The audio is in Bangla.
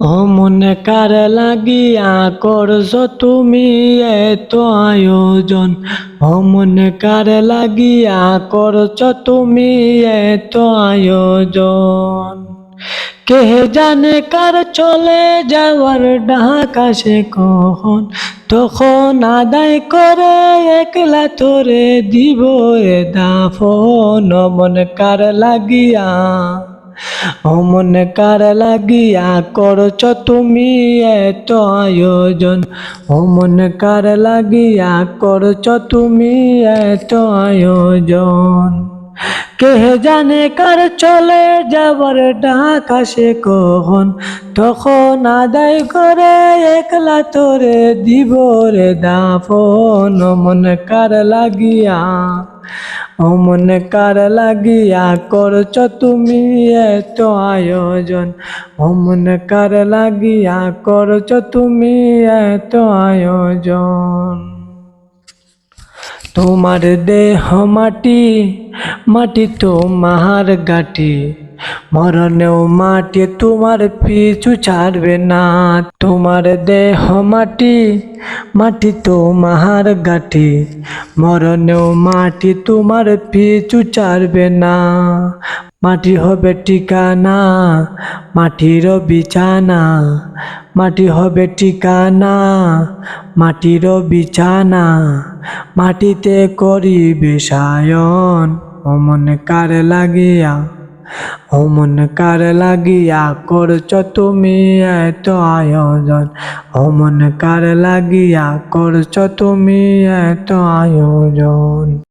ও মনে কার লাগিয়া করছ তুমি এত আয়োজন? ও মনে কার লাগিয়া করছ তুমি এত আয়োজন? কে জানে কার চলে যাওয়ার আসে কখন? তখন আদায় করে একলা তোরে দিব এ দাফন। ও মনে কার লাগিয়া অমন কার লাগিয়া করছ তুমি এত আয়োজন? অমন কার লাগিয়া করছ তুমি এত আয়োজন? কে জানে কার চলে যাবার ডাক আসে কখন? তখন আদায় করে একলা তোরে দিব রে দাফন। অমন কার লাগিয়া অমন কার লাগিয়া করছ তুমি এত আয়োজন। অমন কার লাগিয়া করছ তুমি এত আয়োজন। তোমার দেহ মাটি মাটি তোমার গাটি মরণেও মাটি তোমার পিছু ছাড়বে না। তোমার দেহ মাটি মাটি তোমার গাটি মরণেও মাটি তোমার পিছু ছাড়বে না। মাটি হবে ঠিকানা, মাটির বিছানা। মাটি হবে ঠিকানা, মাটির বিছানা, মাটিতে করিবে সায়ন। অমন কার লাগিয়া, অমন কার লাগিয়া করছ তুমি এত আয়োজন। অমন কার লাগিয়া করছ তুমি এত আয়োজন।